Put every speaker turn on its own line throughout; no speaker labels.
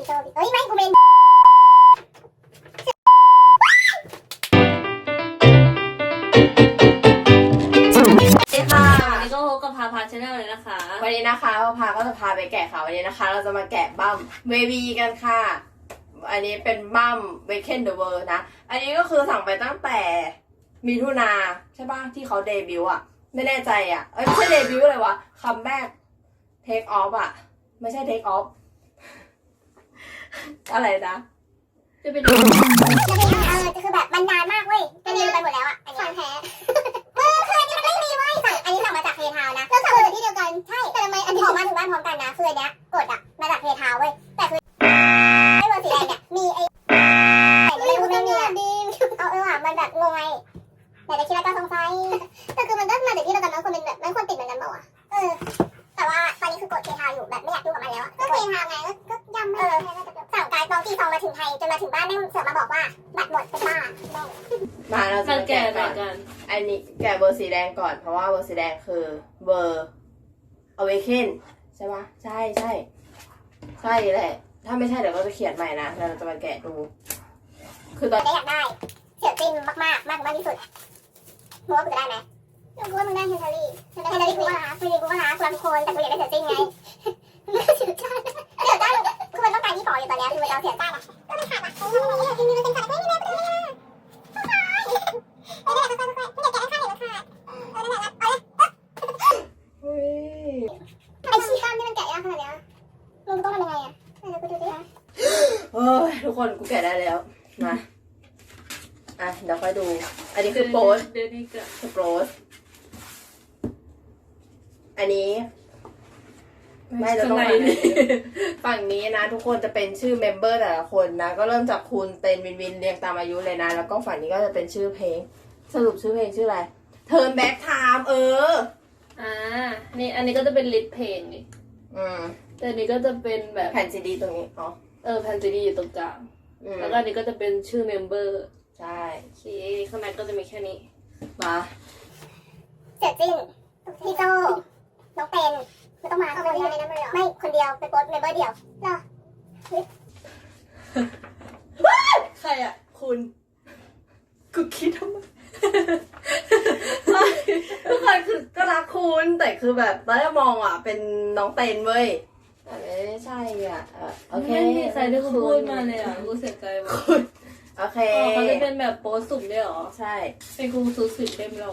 พี่โจเอ้ยไม่กูเป็น
สวัสดีค่ะวันนี้ก็พบกับพาพาชาแนลเลยนะคะ
วันนี้นะคะพาพาก็จะพาไปแกะค่ะวันนี้นะคะ เราจะมาแกะบัมเบบีกันค่ะ อันนี้เป็นบัมเว k เ n นเดอะเวิร์นะ อันนี้ก็คือสั่งไปตั้งแต่มีทุนาใช่ปะที่เขาเดบิวต์อะไม่แน่ใจอะเอ้ยไม่ใช่เดบิวต์เลยวะคัมแบ็กเทคออฟอะไม่ใช่เทคออฟ อะไรนะ
จะเป็น
จะเป็นเออจะคือแบบมันนานมากเว้ยจะลืมไปหมดแล้วอะอันนี้แท้เออคืออันนี้มันไม่มีเว้ยสั่งอันนี้สั่งมาจากเพทาวนะแล้วสั่งมาจากที่เดียวกันใช่แต่ทำไมอันนี้ออกมาถึงบ้านพร้อมกันนะคืออันเนี้ย แล้วเราจะ
มาแกะ
ดู คือตอน
ได้อยากได้เสียจริงมากมากมากมากที่สุดมึงว่ากูจะได้ไหมกูว่ามึงได้เฮนเทอรี่เฮนเทอรี่กูก็รักเฮนเทอรี่กูก็รักกูรักทุกคนแต่กูอยากได้เสียจริงไง คือ
โปส
เดี๋ยวนี้ก็
คือโปสอันนี้ ไม่เราต้อง
ข้
ฝั่
ง
ง
ใน
นี้ฝั่งนี้นะ ทุกคนจะเป็นชื่อเมมเบอร์แต่ละคนนะ ก็เริ่มจากคุณเตนวินวินเรียงตามอายุเลยนะ แล้วก็ฝั่งนี้ก็จะเป็นชื่อเพลง สรุปชื่อเพลงชื่ออะไร Turn Back Time เออ
อ่า นี่อันนี้ก็จะเป็นลิสต์เพลงนี่
อืม
แต่อันนี้ก็จะเป็นแบบ
แผ่นซีดีตรงนี้อ๋อ
เออแผ่นซีดีอยู่ตรงกลาง
อืม
แล้วก็อันนี้ก็จะเป็นชื่อเมมเบอร์
ใช่
โอเคข้างในก็จะมีแค่นี้
มา
เสียจริงพี่โจน้องเต็นไม่ต้องมาคนเดียวในนั้นเลยไม่คนเดียวเป็นโพสเมมเบอร์เดียวเหรอ
ใครอะ คุณกูคิดทำไมทุกคนคือก็รักคุณแต่คือแบบตอนแรกมองอะ เป็นน้องเตนเว้ยแต่ไม่ใช่อะเออโอเค
ไม่มีใครได้พูดมาเลยอะกูเสียใจว่ะ
คุณ โอเค
อ๋อเขาจะเป็นแบบโพสต์สุ่มด้วยเหรอ
ใช่
เป็นกูซื้อสิบเล่มเรา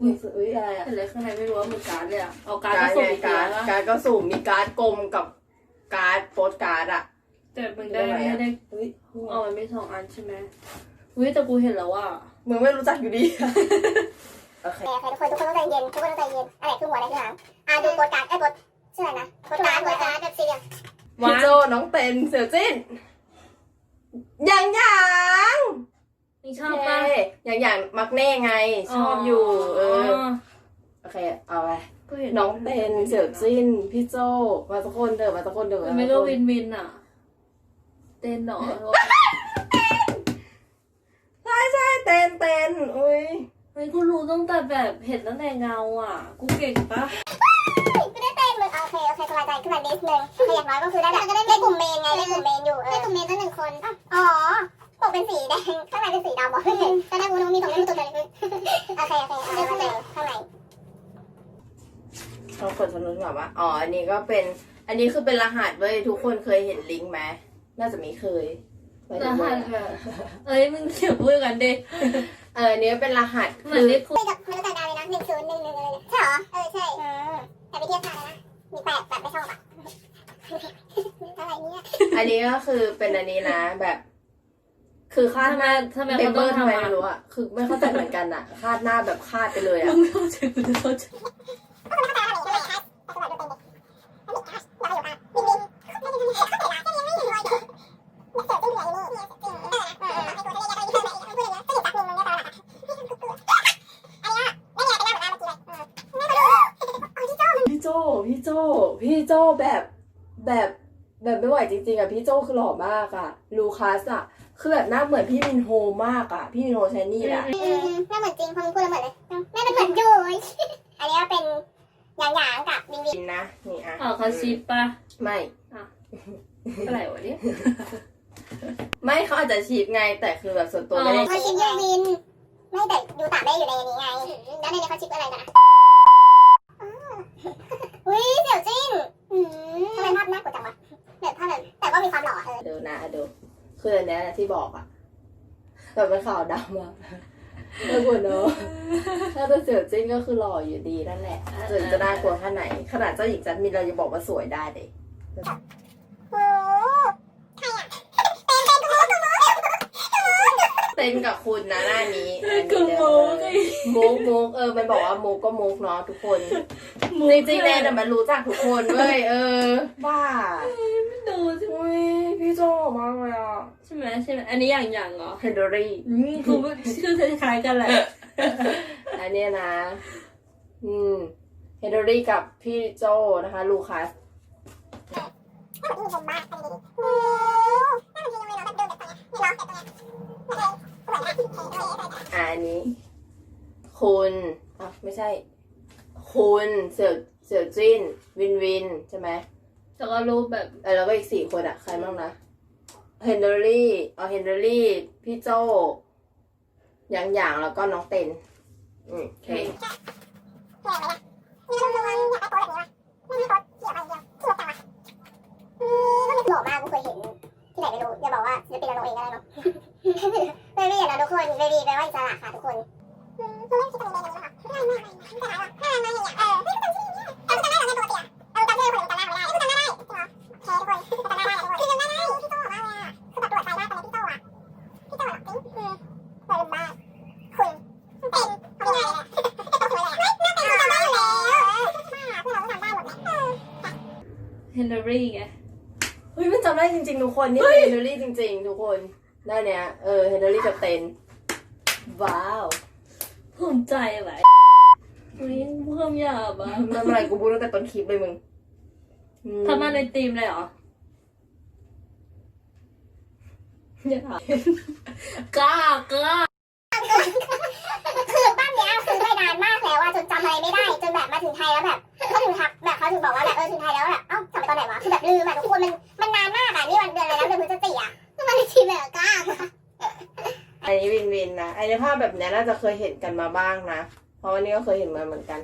อุ้ยอุ้ยอะไรอะ
เห็นเลยข้างในไม่รู้ว่ามันการ์ดเลยอะเอาการ์ด
การ์
มา
ด
ส่ง
ไง
อีก
การ์ด
แล้ว
การ์ดก็สุ่มมีการ์ดกลมกับการ์ดโปสการ์ดอะ
แต่มึงได้ไม่ได้
อุ้ย
เอามันไม่สองอันใช่ไหมอุ้ยแต่กูเห็นแล้วว่า
มึงไม่รู้จักอยู่ดีโอเค
โอเคทุกคนทุกคนต้องใจเย็นทุกคนต้องใจเย็นอะไรคือหัวอะไรคือหางอ่าดูโปสการ์ดไอ้โปสชื่ออะไรนะโปสการ์ดโปสการ์ดแบบสี่เหลี่ยม
พี่โจน้องเตนเสี่ยวจิ้น ยังยัง
นี่ชอบปะ
เย้อย่างอย่างมักเน่ไง ชอบอยู่เออโอเคเอาไป
ก็เห็น
น้องเตนเสี่ยวจิ้นพี่โจมาทุกคนเถอะมาทุกคนเถอะ
มันไม่ก็วินวินอะ เต้นหนอ
ใช่ใช่เตนเตนอุ้ย
เฮ้ยกูรู้ตั้งแต่แบบเห็นตั้งแต่เงาอะ กูเก่งปะ
ขึ้นมานิดนึงโอเคอย่างน้อยก็คือได้แบบได้กลุ่มเมนไงได้กลุ่มเมนอยู่ได้กลุ่มเมนตั้งหนึ่งคนอ๋อปกเป็นสีแดงข้างในเป็นสีดำบอกก็ได้กูนึกว่ามีสองเล่มตัวเดียวเลยโอเคโอเคเอาข้างในข้างใน
เรากดสนุนแบบว่า อ๋อ อันนี้ก็เป็น อันนี้คือเป็นรหัสเว้ยทุกคนเคยเห็นลิงก์ไหม น่าจะมีเคยไม่
ร
ได้
หั
ว่า
สแบบเอ้ยมึงเขียนพูดกันดิ
เอออันนี้เป็นรหัส
เหมือนลิฟต์
ไม่กับไม่รู้จักดาวเลยนะหนึ่งศูนย์หนึ่งหนึ่งเลยใช่เหรอเออใช่แต่ไปเทียบกันนะ มีแปดแบบไม่ชอบอะอะไรเนี่ย
อันนี้ก็คือเป็นอันนี้นะแบบ คือคาด
ทำ
ห
ไม
น้า
ทำไม
เม
เขา
มเบ
ต้
อ
อง
ร์ทำไม
ทำ
ไม่
อะ
รู้อะคือไม่เข้าใจเหมือนกันอะคาดหน้าแบบคาดไปเลย
มึ
อะ
งไม่เข้าใจกูจะเข้าใจ
พี่โจ พี่โจแบบแบบแบบไม่ไหวจริง ๆอะพี่โจคือหล่อมากอะ ลูคัสอะ คือแบบหน้าเหมือนพี่มินโฮมากอะ พี่มินโฮใช้นี่แหละ
หน้าเหมือนจริงพอมึงพูดแล้วเหมือนเลยแม่เป็นเหมือนยูอันนี้เป็นหยางๆกับวิงวิง
กินนะนี่อะ
อ๋อคาชิปปะ
ไม่
อะอะไรวะเนี่ย
ไม่เขาอาจจะฉีบไงแต่คือแบบส่วนตัวไม่ได้
อ๋อ
เขาชิปยูวินไม่แต่ดูต่างได้อยู่ในนี้ไงแล้วในนี้เขาชิปอะไรกันอุ้ยเสี่ยวจิ้นอืมทำไมภาพน่ากลัวจังวะแบบภาพแบบแต่ว่ามีความหล่อเออ
ดูนะดู คืออันเนี้ยที่บอกอะแบบเป็นขาวดำอะน่ากลัวเนอะถ้าเป็นเสือจิ้นก็คือหล่ออยู่ดีนั่นแหละส่วนจะน่ากลัวแค่ไหน ขนาดเจ้าหญิงจันมินเรายังบอกว่าสวยได้เลย
โอ้ใครอะเป็นเป็นกูกู
เต้นกับคุณนะหน้านี้อัน
กู
นี้
โม
เด้
ก
อมุกมุกเออ มันบอกว่ามุกก็มุกเนาะทุกคนจริงๆแนนอะมันรู้จักทุกคนเว้ยเออบ้า
ดูสิ
อุ้ย พี่โจมากเลยอะ
ใช่ไหมใช่ไหมอันนี้อย่างอย่างเหรอ
เฮนดอรี่
อืมคือชื่อคล้ายๆกันแหละ
อันเนี้ยนะ อืม เฮนดอรี่กับพี่โจนะคะ ลูคัส
มีผมบ้าอันนี้โอ้น่าจะยังไม่รู้แบบดูแบบตรงนี้นี่เนาะแบบตรงนี้โอเคสวยนะโอเค
อะอันนี้ คุณอะไม่ใช่ คุณเสี่ยวเสี่ยวจิ้น วินวิน ใช่ไหม
แล้วก็รูปแบบ
เออแล้วก็อีกสี่คนอะใครบ้างนะเฮนดอรี่เอาเฮนดอรี่ พี่โจอย่างอย่างแล้วก็น้องเต็นอืมโอเค
แย่ไหมล่ะนี่เราดูอยากได้โต๊ะแบบนี้วะไม่มีโต๊ะเกี่ยวอะไรเดียวสวยจังวะอืมก็มีหล่อมากกูเคยเห็นที่ไหนไม่รู้อย่าบอกว่าศิลปินเราลงเองก็ได้เนาะเบบี้นะทุกคนเบบี้แปลว่าอิสระค่ะทุกคนอืมเราเล่นคิดตรงนี้เลยนะคะง่ายมากเลยไม่ได้หรอกง่ายม รี่ไงเฮ้
ยมันจำได้จริงๆทุกคนนี่คือเฮนดอรี่จริงๆทุกคนได้เนี้ยเออเฮนดอรี่กับเต็นว้าว
ภูมิใจอะไรอุ้ยเพิ่มหยาบอะ
มันอะไรกูพูดตั้งแต่ต้นคลิปเลยมึงอื
ทำมาในธีมเลยเหรอ
อย่าถาม
กล้ากล้า
คือบ้านเนี้ยซื้อไปนานมากแล้วอะจนจำอะไรไม่ได้ จนแบบมาถึงไทยแล้วแบบ แบบเนี้ย
น่าจะเคยเห็นกันมาบ้างนะ เพราะวันนี้ก็เคยเห็นมาเหมือนกัน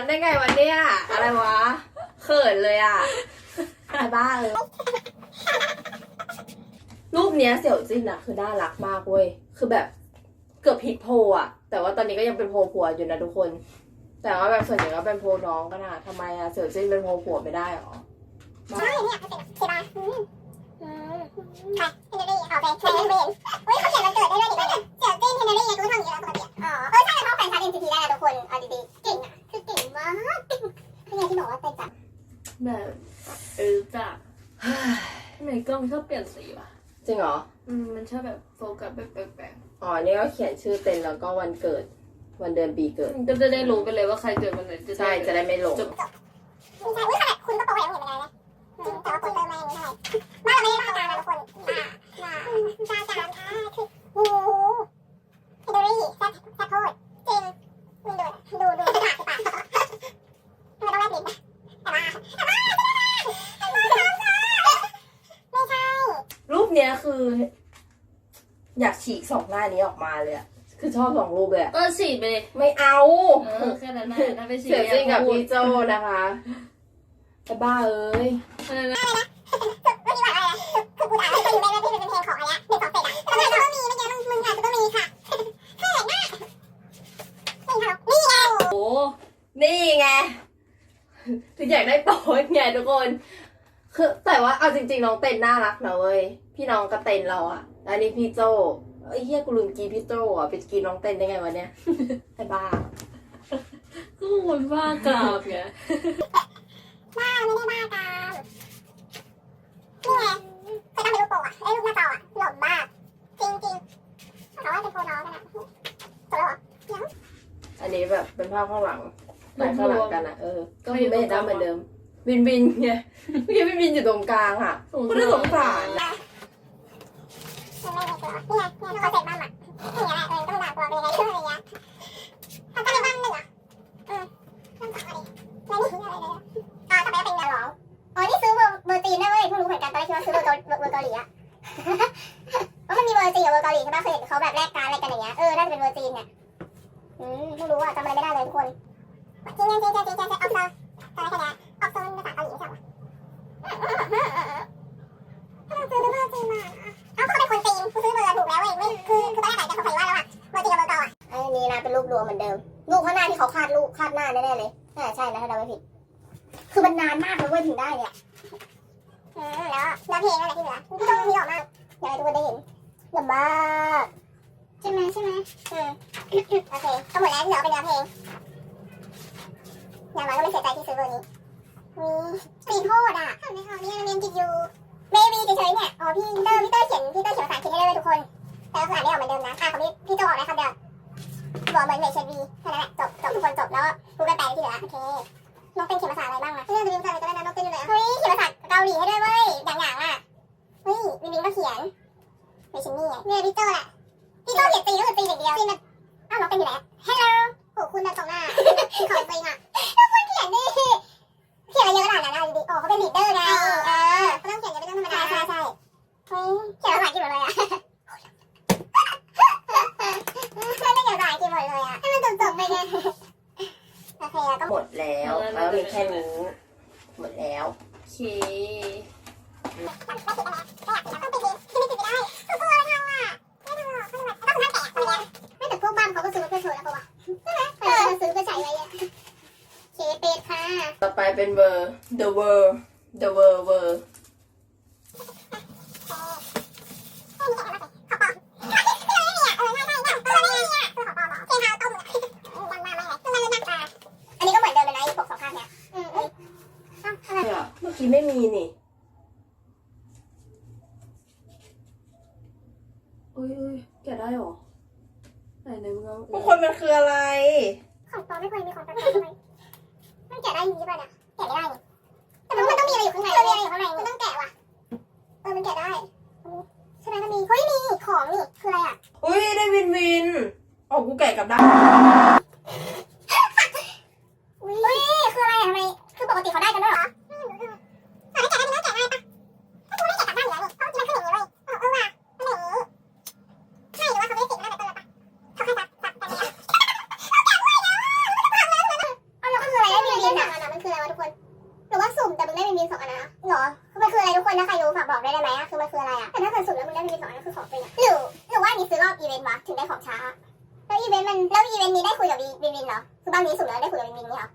นั้นได้ไงวันเนี้ยอะไรวะ เขินเล
ยอะไอ้บ้าเลย รูปเนี้ยเสี่ยวจินอะคือน่ารักมากเว้ย คือแบบเกือบฮิตโพอะแต่ว่าตอนนี้ก็ยังเป็นโพผัวอยู่นะทุกคน แต่ว่าแบบส่วนใหญ่ก็เป็นโพน้องก็นะทำไมอะเสี่ยวจินเป็นโพผัวไม่ได้หรอ
ใช่เนี่ยเขาเป็ นใช่ป่ะอืมอืมค่ะเฮนรี่เอาไปใช้เวนเฮ้ยเขาเขียนวันเกิดได้ด้วยดิเนี่เสี่ยวจิ้นเฮนรี่ไงกูทำอย่างนี้แล้วปกติอ๋อเออใช่เขาแฟนชาร์ด NCT ได้นะทุกคนเอาดีๆเก่งอะคือเก่งมากคือไงที่บอกว่าใจจัด
แบบเออจ้ะทำไมกล้องชอบเปลี่ยนสีวะ
จริงเหรอ
อืมมันชอบแบบโฟกัสแบบแปลก
อ๋อ นี่ก็เขียนชื่อเต็นแล้วก็วันเกิด วันเดือนปีเกิด
ๆก็จะได้รู้กันเลยว่าใครเกิดวันไหน
ใช่ จะได้ไม่หลง
ไม่ใช่อุ้ยขนาดคุณก็โตแล้วเห็นไหมนะจริง แต่ว่าคนเติมมาอย่างนี้เท่าไหร่บ้านเราไม่ได้บ้าการนะทุกคนบ้าบ้าบ้าการค่ะคือโอ้โหเฮนรี่แซ่บแซ่บโคตรจริงมึงดูดูดูปากปากทำไมต้องแลบลิ้นแต่ว่าแต่ว่าไม่ใช่
รูปเนี้ยคือ อยากฉีกสองหน้านี้ออกมาเลยอะคือชอบสองรูปเลยอะ
ก็ฉีดไปเลย
ไม่เอา
เออแค่นั้นแหละถ้าไปฉีด
เสียจริงกับ
พูด
พี่โจนะคะ แต่บ้าเอ้ย
อะไรนะ
ไม่มีหวังอะไรนะคือกูด่าไม่เคยอยู่ในเรื่องที่มันเป็นเพลงของอะไรนะหนึ่งสองเจ็ดอะแล้วมันก็มีไม่ใช่มึงมึงอาจจะต้องมีค่ะเขินมากนี่ค่ะนี่ไง
โอ้
นี่ไง ถึงอยากได้โป๊ยไงทุกคน คือแต่ว่าเอาจริง ว้าไม่ได้บ้าตามนี่ไงเคยต้องไปรูปโปะอะไอ้รูปหน้าจออะหล่อมากจริงจริงเขาว่าเป็นโปรน้องกันอะ
จบแล้วเหร
อยัอันนี้แบบเป็น
ภาพข้างหลังถ่ายข้างหลังกันอะเออ ก็ไม่ได้เหมือนเดิม บินบินไงเมื่อกี้บินบินอยู่ตรงกลางอ่คุณได้สงสารนะ
ไม่ไม่ไม่เจอนี่ไงเนี่ยเขาเสร็จบ้างอะอย่างเงี้ยแหละเออต้องด่าตัวเป็นยังไงเรื่องอะไรเงี้ย โอเคก็หมดแล้วที่เหลือเป็นเนื้อเพลงอย่างไรก็ไม่เสียใจที่ซื้อเบอร์นี้มีปีโทษอะทำไมเขาเนี่ยเรียนจิตอยู่เบบีเฉยๆเนี่ยอ๋อพี่เตอร์พี่เตอร์เขียนพี่เตอร์เขียนภาษาอังกฤษให้ได้เลยทุกคนแต่ก็อ่านไม่ออกเหมือนเดิมนะอะของพี่พี่โจออกได้คำเดี๋ยวบอกเหมือนเมชวีแค่นั้นแหละจบจบทุกคนจบแล้วกูไปแปลที่เหลือโอเคน้องเป็นเขียนภาษาอะไรบ้างนะเรื่องจะมีภาษาอะไรก็ได้นะน้องเป็นอยู่ไหนเฮ้ยเขียนภาษาเกาหลีให้ด้วยเว้ยอย่างๆอะเฮ้ยวินวินก็เขียนเมชินี่ไงเนี่ยพี่โจแหละพี่โจเขียนตีก็คือตีอย่างเดียวตีมัน อ้าวน้องเป็นอยู่ไหน Hello โอ้คุณน่ะตรงหน้าคือขอจริงอะทุกคนเขียนดิเขียนอะไรเยอะขนาดนั้นอะดีๆอ๋อเขาเป็นลีดเดอร์ไง เออเขาต้องเขียนอย่างเป็นเรื่องธรรมดาใช่ใช่เฮ้ยเขียนภาษาอังกฤษหมดเลยอะไม่ได้เขียนภาษาอังกฤษหมดเลยอะให้มันจบๆไปไงโอเคอะก็
หมดแล้วแล้วมีแค่นี้หมดแล้ว
โอเค
ไม่แต่พวกบ้านเขาก็ซื้อเพื่อโชว์แล้วเขาว่าใช่ไหมเออซื้อเพื่อใช้ไว้อะเคเป็ดค่ะ
ต่อไปเป็นเบอร์ the world the world world
อันนี้ก็เหมือนเดิมเลยนะอีกปกสองข้างเนี่ยอืมอืมอ้าวอะไร
เนี่ยเมื่อกี้ไม่มีนี่
เอ้ยเอ้ยแกะได้เหรอ ไหนไหนมึงเอา
ทุกคนมันคืออะไร
ของปลอมไม่ควรมีของแปลกๆทำไมมันแกะได้จริงใช่ป่ะเนี่ยแกะไม่ได้นี่แต่มันต้องมีอะไรอยู่ข้างในมันมีอะไรอยู่ข้างในมันต้องแกะว่ะ เออ มันแกะได้ ใช่ไหมมันมี เฮ้ย มีของนี่ คืออะไรอะ
อุ้ยได้วินวิน อ๋อ กูแกะกลับได้
อีเวนต์มันแล้วอีเวนต์นี้ได้คุยกับวินวินเหรอคือบางนี้สุ่มแล้วได้คุยกับวินวินนี่เหรอ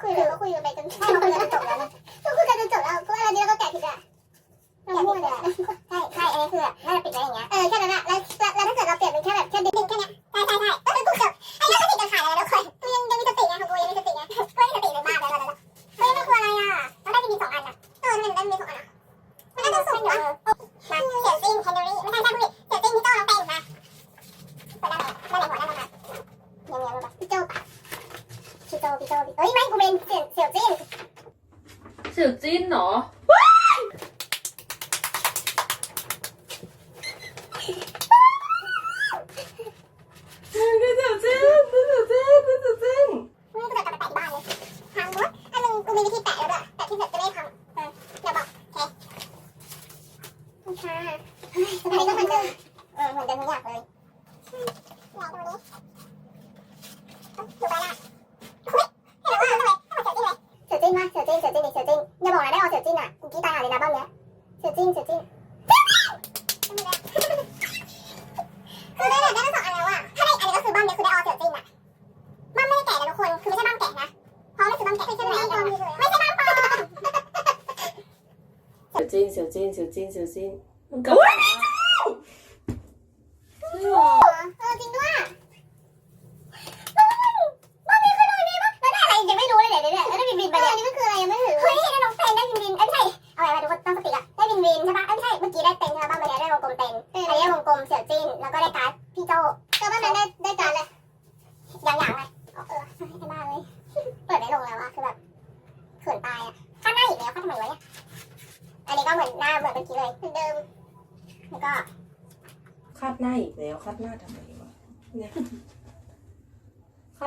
คุยเลยก็คุยกันไปจนใช่เขาคุยกันจนจบแล้วนะก็คุยกันจนจบแล้วก็อะไรนี้เราก็แกะผิดอะแกะผิดเลยใช่ใช่อันนี้คือน่าจะปิดไว้อย่างเงี้ยเออแค่นั้นอะแล้วแล้วถ้าเกิดเราเปลี่ยนเป็นแค่แบบแค่ดึงแค่เนี้ยใช่ใช่ใช่เออกูเกือบไอ้เรื่องสติกันขาดเลยนะทุกคนมันยังยังมีสติไงของกูยังมีสติไงกูมีสติเลยบ้าแล้วแล้วเฮ้ยมันคืออะไรอะมันได้มีสองอันอะเออมันได้มีสองอันอะมันน่าจะสุ่มวะมาเสี่ยวจิ้งแคนเดอรี่ไม่ใช่ใช่พูดผิดเสี่ยวจิ้งพี่โจ้น้องเต้นมาเปิ ดได้ไหมได้ไหนหัวได้ไหมมาเงี้ยเงี้ยมาพี่โจ้ปะพี่โจ้พี่โจ้เฮ้ยไม่กูเป็นเสี่ยวเสี่ยวจิ้ง
เสี่ยวจิ้นเหรอ
ก็เสียวจิ้นก็เสียวจิ้นก็เสียวจิ้น
ไม่กูจะกลับไปแปะที่บ้านเลยทำมดอันนึงกูมีวิธีแปะแล้วด้วยแปะที่เสร็จจะไม่ทำเออเดี๋ยวบอกโอเคโอเคเฮ้ยอันนี้ก็เหมือนเดิมเออเหมือนเดิมทุกอย่างเลยไหนดูดิอยู่ไปละเฮ้ยเห็นแล้วว่าทำไมทำไมเสือจิ้นเลยเสือจิ้นมาเสือจิ้นเสือจิ้นดิเสือจิ้นอย่าบอกนะได้เอาเสือจิ้นอะกูกี้ตายหาเลยนะบ้านเนี้ยเสือจิ้นเสือจิ้นคือได้ได้ทั้งสองอันแล้วอะถ้าได้อันนี้ก็คือบ้านเนี้ยคือได้เอาเสือจิ้นอะ บ้านไม่ได้แกะนะทุกคน คือไม่ใช่บ้านแกะนะ เพราะไม่คือบ้านแกะไม่ใช่บ้านปลอมไม่ใช่บ้านปลอม
เสียวจิ้นเสียว จิ้น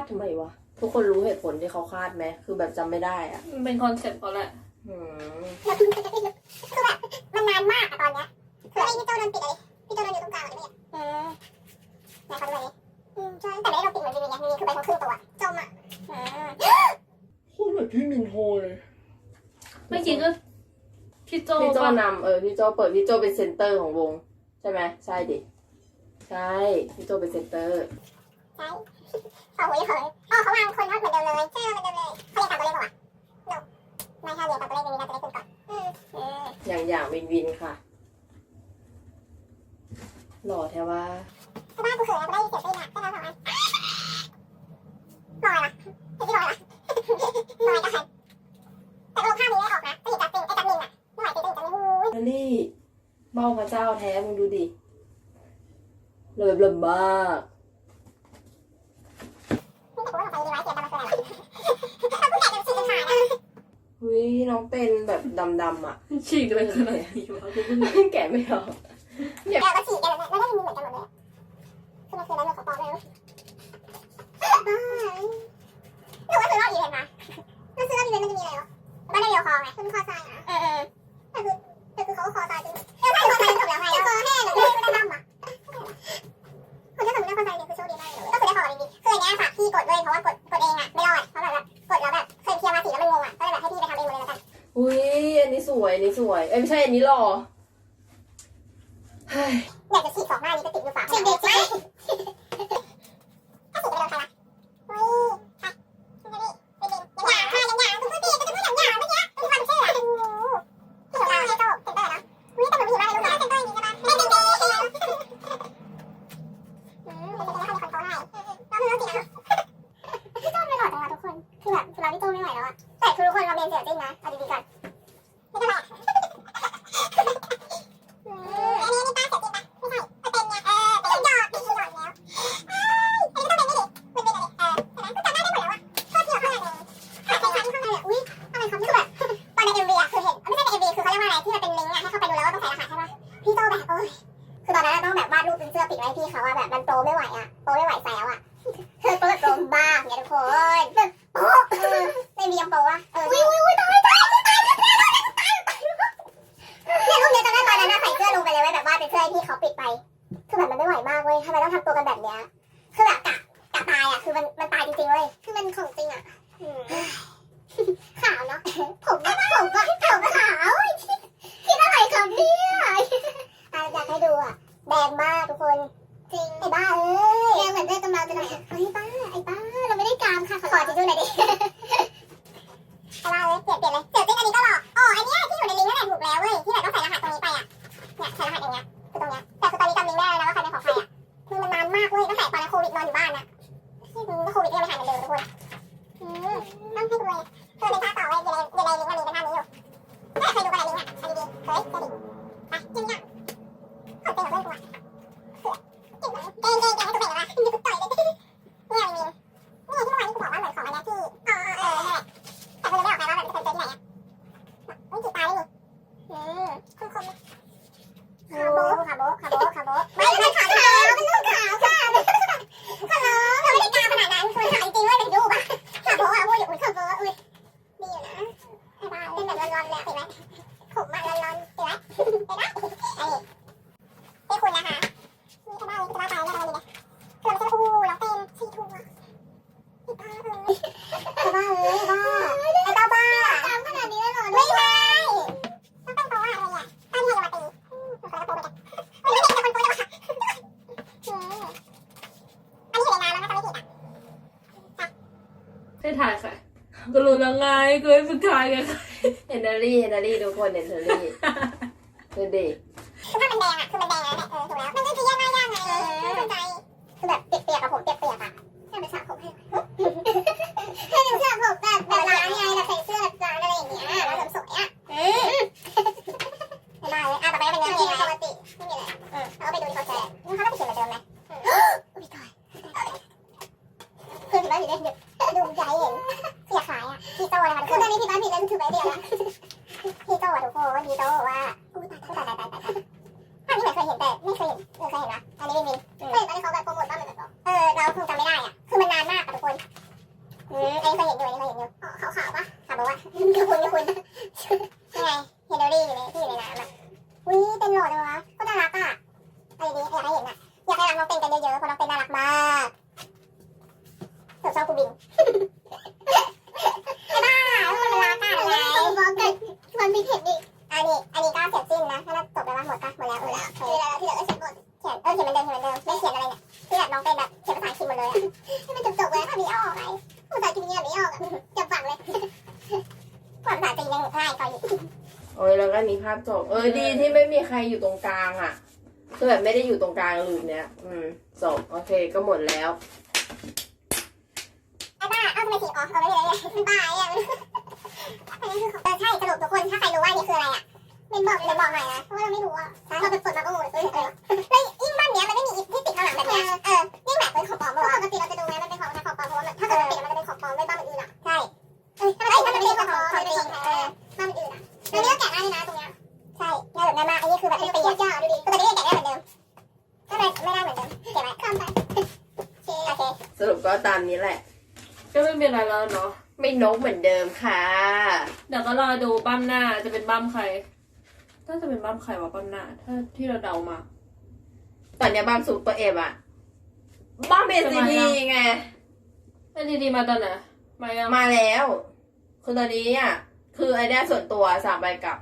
ทำไมวะ
ทุกคนรู้เหตุผลที่เขาคาดไหม คือแบบจำไม่ได้อะ
มันเป็นคอนเซ็ปต์เขาแหละ
อืม
แล้วคือแบบมันนานมากอะตอนเนี้ยคือไอ้พี่โจโดนปิดเลยพี่โจโดนอยู่ตรงกลางเลยเนี่ยอืมไหนเขาดูหน่อยดิอืมใช่แต่ไม่ได้โดนปิดเหมือนวิวไงวิวคือไปทั้งครึ่งตัวจมอะอืม
พูดแบบที่มินโฮเลย
เมื่อกี้ก็พี่โจ
พี่โจ
ปะ
นำเออพี่โจเปิดพี่โจเป็นเซนเตอร์ของวง ใช่ไหมใช่ดิ ใช่ พี่โจเป็นเซนเตอร์
ใช่ เขาหัวเขยอ๋อเขาวางคนทอดเหมือนเดิมเลยใช่เหมือนเดิมเลยเขาเรียนตามตัวเลขป่ะวะ no ไม่ใช่เรียนตามตัวเลขนี้นะตัวเลขขึ้นก่อนอืมอืม
อย่างอย่างวินวินค่ะ หล่อแท้ว่า
ถ้าบ้านกูเขยกูได้ยินเสียงตีนอะได้แล้วสองอันลอยละไม่ใช่ลอยละลอยกันแต่ลงภาพนี้ไม่ออกนะตีจากติงไอ้จากนิงอะไม่ไหวตีติงจากนิงหูย
นันนี่เบ้าพระเจ้าแท้มึงดูดิเลยเบิ่มมาก
นี่แต่กูว่าของใครดีไว้เสียงกันมาคืออะไรวะถ้ากูแกะจะฉีกขาดนะ
เฮ้ยน้องเต้นแบบดำๆอะ
ฉีกเลยขนาดนี้วะ
แกะไม่ออก
แกะก็ฉีกกันเลยแล้วก็มีเหมือนกันหมดเลยคือมันคืออะไรเรื่องขอปอไม่รู้บ้าหนูว่าซื้อรอบอีเวนต์มาแล้วซื้อรอบอีเวนต์มันจะมีอะไรวะมันได้เดียวคอไงมันคอทรายอะเออเออแต่คือแต่คือเขาก็คอทรายจริงเออใช่คอทรายจบแล้วไงคอแห้งเลยไม่ได้ดำอะ นที่สมมติว่าคอทรายเนี่ยคือโชคดีมากเลยก็คือได้คอจริงๆคืออันเนี้ยฝากพี่กดด้วยเพราะว่ากดกดเองอะไม่รอดเพราะแบบกดแล้วแบบเคยเคลียร์มาสีแล้วมันงงอะก็เลยแบบให้พี่ไปทำเองหมดเลยแล้วกัน
อุ้ยอันนี้สวยอันนี้สวยเอ้ยไม่ใช่อันนี้หล่อเฮ้ย
อยากจะฉีกสองหน้านี้ก็ติดอยู่ฝาฉีกเด็กไห แบบมันโตไม่ไหวอะโตไม่ไหวแล้วอะคือโตโตบ้าเนี่ยทุกคนแบบโป๊ะในมียังโปอะเอออุ้ยอุ้ยอุ้ยตายตายตายตายเนี่ยรูปนี้จำได้ตอนนั้นอะใส่เสื้อลงไปเลยไว้แบบว่าเป็นเสื้อที่เขาปิดไปคือแบบมันไม่ไหวมากเว้ยทำไมต้องทำตัวกันแบบเนี้ยคือแบบกะกะตายอะคือมันมันตายจริงๆเว้ยคือมันของจริงอะขาวเนาะผมก็ผมก็ผมขาวคิดอะไรครับเนี่ยอยากให้ดูอะแดงมากทุกคน จริงไอ้บ้าเอ้ยแดงเหมือนเลือดกำลังจะไหลเฮ้ยบ้าไอ้บ้าเราไม่ได้กามค่ะขอทิชชู่หน่อยดิไอ้บ้าเอ้ยเปลี่ยนเปลี่ยนเลยเสือจริงอันนี้ก็หลอกอ๋ออันเนี้ยที่อยู่ในลิงก์นั่นแหละถูกแล้วเว้ยที่แบบต้องใส่รหัสตรงนี้ไปอะเนี่ยใส่รหัสอย่างเงี้ยคือตรงเนี้ยแต่คือตอนนี้จำลิงก์ไม่ได้แล้วว่าใครเป็นของใครอะ แล้วไงกูให้มึงถ่ายกันเฮ
นเดอรี่เฮนเดอรี่ทุกคนเฮนเดอรี่ดูดิ
เขียนเออเขียนเหมือนเดิมเขียนเหมือนเดิมไม่เขียนอะไรเนี่ยที่แบบน้องเป็นแบบเขียนภาษาอังกฤษหมดเลยอะให้มันจบๆเลยถ้ามีออกไงภาษาจีนเนี่ยไม่ออกอะจะฝังเลยภาษาจีนยังง่ายกว่าอยู่
โอ้ยแล้วก็มีภาพจบเออดีที่ไม่มีใครอยู่ตรงกลางอะคือแบบไม่ได้อยู่ตรงกลางหลืมเนี้ย อืมจบโอเคก็หมดแล้ว
ไอ้บ้าเอาทำไมสีออกเอาไม่เลยมันบ้าไอ้ยังอันนี้คือของเออใช่สรุปทุกคนถ้าใครรู้ว่านี่คืออะไรอะ เมนบอกเมนบอกหน่อยนะ เพราะว่าเราไม่รู้อะเราไปกดมาก็งงเลยเออแล้วยิ่งบ้านเนี้ยมันไม่มีอิฐที่ติดข้างหลังแบบเนี้ยเออยิ่งแบบเป็นของปลอมปกติเราจะดูไงมันเป็นของของปลอมเพราะว่าถ้าเกิดมันติดมันจะเป็นของปลอมไม่บ้านอื่นอะ ใช่เอ้ยถ้ามันเป็นของปลอมมันเป็นของแท้บ้านอื่นอะแล้วนี่ก็แกะได้นะตรงเนี้ย ใช่ง่ายแบบง่ายมากอันนี้คือแบบเป็นปีอะดูดิตัวนี้แกะได้เหมือนเดิมก็เลยไม่ได้เหมือนเดิมเก็บไว้ข้ามไปโอเค
สรุปก็ตามนี้แหละ
ก็ไม่มีอะไรแล้วเนาะ
ไม่นกเหมือนเดิมค่ะ
เดี๋ยวก็รอดูบั้มหน้าจะเป็นบั้มใคร น่าจะเป็นบั้มใครวะบั้มหน้าถ้าที่เราเดามา
ตอนเนี้ยบ้ามซุปเปอร์เอฟอะบ้ามเอซีดีไง
ไอ้ดีๆมาตอนไหนมายัง
มาแล้วคือตอนนี้อะคือไอเนี้ยส่วนตัวสามไปกับ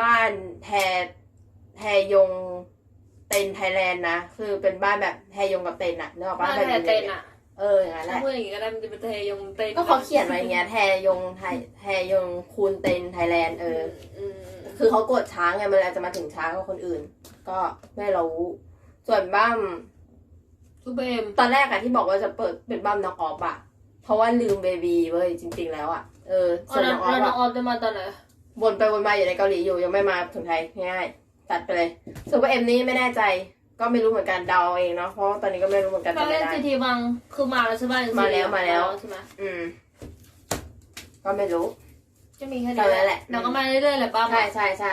บ้านแทแทยงเต็นไทยแลนด์นะคือเป็นบ้านแบบแทยงกับเต็นอะนึกออกปะ
บ้าน
แบบ
แทเต้นอะ
เอออย่างนั้นแห
ถ้า
ละ
พูดอย่างงี้ก็ได้มันจะเป็นเทยงเต้น
ก็เขาเขียนไว้อย่างเงี้ยแทยงไทยแทยงคูณเต็นไทยแลนด์เออ
อืม
คือเขากดช้าไงมันอาจจะมาถึงช้ากว่าคนอื่น ก็ไม่รู้ส่วนบ้าม
ซูเปอร์เอ็ม
ตอนแรกอะที่บอกว่าจะเปิดเป็นบ้ามน้องออฟอะเพราะว่าลืมเบบีเว้ยจริง ๆ แล้วอะเออ
อ๋
ส่
อ
วน
แล้
น้
ว
องออ
แล้ว
ฟ
น้อง
อะ
ออฟจะมาตอนไหน
วนไปวนมาอยู่ในเกาหลีอยู่ยังไม่มาถึงไทยง่ายๆตัดไปเลยซูเปอร์เอ็มนี้ไม่แน่ใจก็ไม่รู้เหมือนกันเดาเองเนาะเพราะว่าตอนนี้ก็ไม่รู้เหมือนกัน
ตอน
จำ
เล่
ไม่
น
ได้
ซีทีบังคือมาแล้วใช่ไหม
มาแล้วมาแล้ว
ใช่ไหม
อืมก็ไม่รู้
จะมีแค่
เท่านั้นแหละ
เราก็มาเรื่อยๆแหละป้า
ใช่ใช่ใช่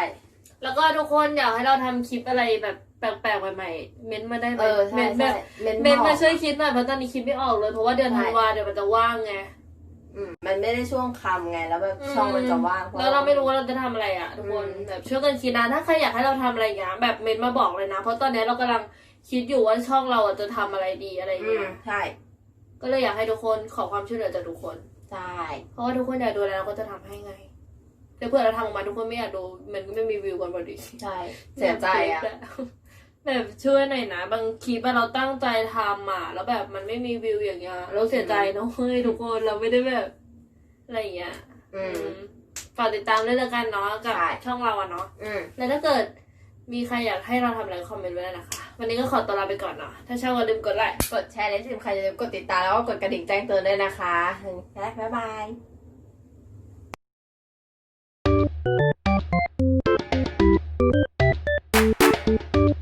แล้วก็ทุกคนอยากให้เราทำคลิปอะไรแบบแปลกๆใหม่ๆเม้นต์มาได้ไหม
เออใช่
เม้นต์แบ
ใช่
บ
เมน
เม้นต์
บ
มา
อก
ช่วยคิดหน่อยเพราะตอนนี้คิดไม่ออกเลยเพราะว่าเดือน
ใช่
ธันวาเดี๋ยวมันจะว่างไง
อืมมันไม่ได้ช่วงคำไงแล้วแบบ
อืม
ช่องมันจะว่างพะ
แล้วเราไม่รู้ว่าเราจะทำอะไรอะทุกคน
อืม
แบบช่วยกันคิดนะถ้าใครอยากให้เราทำอะไรอย่างเงี้ยแบบเมนต์มาบอกเลยนะ เพราะตอนนี้เรากำลังคิดอยู่ว่าช่องเราอะจะทำอะไรดีอะไรอย่าง
อื
เงี้
ม
ย
ใช่
ก็เลยอยากให้ทุกคนขอความช่วยเหลือจากทุกคน
ใช่
เพราะว่าทุกคนอยากดูอะไรเราก็จะทำให้ไงแต่เผื่อเราทำออกมาทุกคนไม่อยากดูมันก็ไม่มีวิวกันพอดี
ใช่ เสียใจอะ
แบบช่วยหน่อยนะบางคลิปอะเราตั้งใจทำอะแล้วแบบมันไม่มีวิวอย่างเงี้ยเราเสียใจเนอะเฮ้ยทุกคนเราไม่ได้แบบ อะไรอย่างเงี้ย
อืม
อืมฝากติดตามด้วยแล้วกันเนาะกับ
ใช่
ช่องเราอะเนาะ
อืม
แล้วถ้าเกิดมีใครอยากให้เราทำอะไรคอมเมนต์ไว้ได้นะคะ วันนี้ก็ขอตัวลาไปก่อนเนาะถ้าชอบก็ลืมกดไลค์
กดแชร์และที่สำคัญอย่าลืมกดติดตามแล้วก็กดกระดิ่งแจ้งเตือนด้วยนะคะ บ๊ายบาย